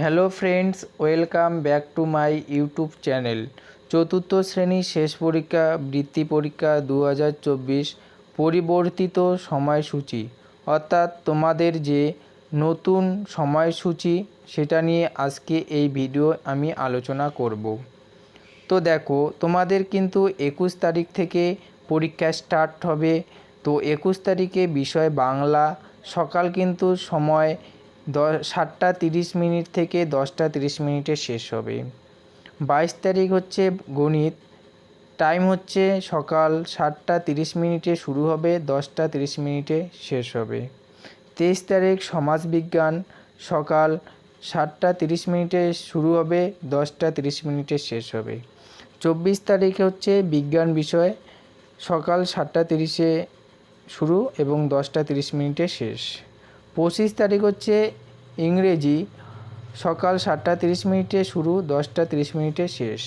Hello friends, welcome back to my YouTube channel. চতুর্থ শ্রেণির শেষ পরীক্ষা, বৃত্তি পরীক্ষা দু হাজার চব্বিশ পরিবর্তিত সময়সূচি। অর্থাৎ তোমাদের যে নতুন সময়সূচি, সেটা নিয়ে আজকে এই ভিডিও আমি আলোচনা করব। তো দেখো, তোমাদের কিন্তু একুশ তারিখ থেকে পরীক্ষা স্টার্ট হবে। তো একুশ তারিখে বিষয় বাংলা, সকাল কিন্তু সময় দশ, সাতটা তিরিশ মিনিট থেকে দশটা তিরিশ মিনিটে শেষ হবে। বাইশ তারিখ হচ্ছে গণিত। টাইম হচ্ছে সকাল সাতটা তিরিশ মিনিটে শুরু হবে, দশটা তিরিশ মিনিটে শেষ হবে। তেইশ তারিখ সমাজবিজ্ঞান সকাল সাতটা তিরিশ মিনিটে শুরু হবে, দশটা তিরিশ মিনিটে শেষ হবে। চব্বিশ তারিখে হচ্ছে বিজ্ঞান বিষয়। সকাল সাতটা তিরিশে শুরু এবং দশটা তিরিশ মিনিটে শেষ। পঁচিশ তারিখ হচ্ছে ইংরেজি। সকাল সাতটা তিরিশ মিনিটে শুরু দশটা তিরিশ মিনিটে শেষ।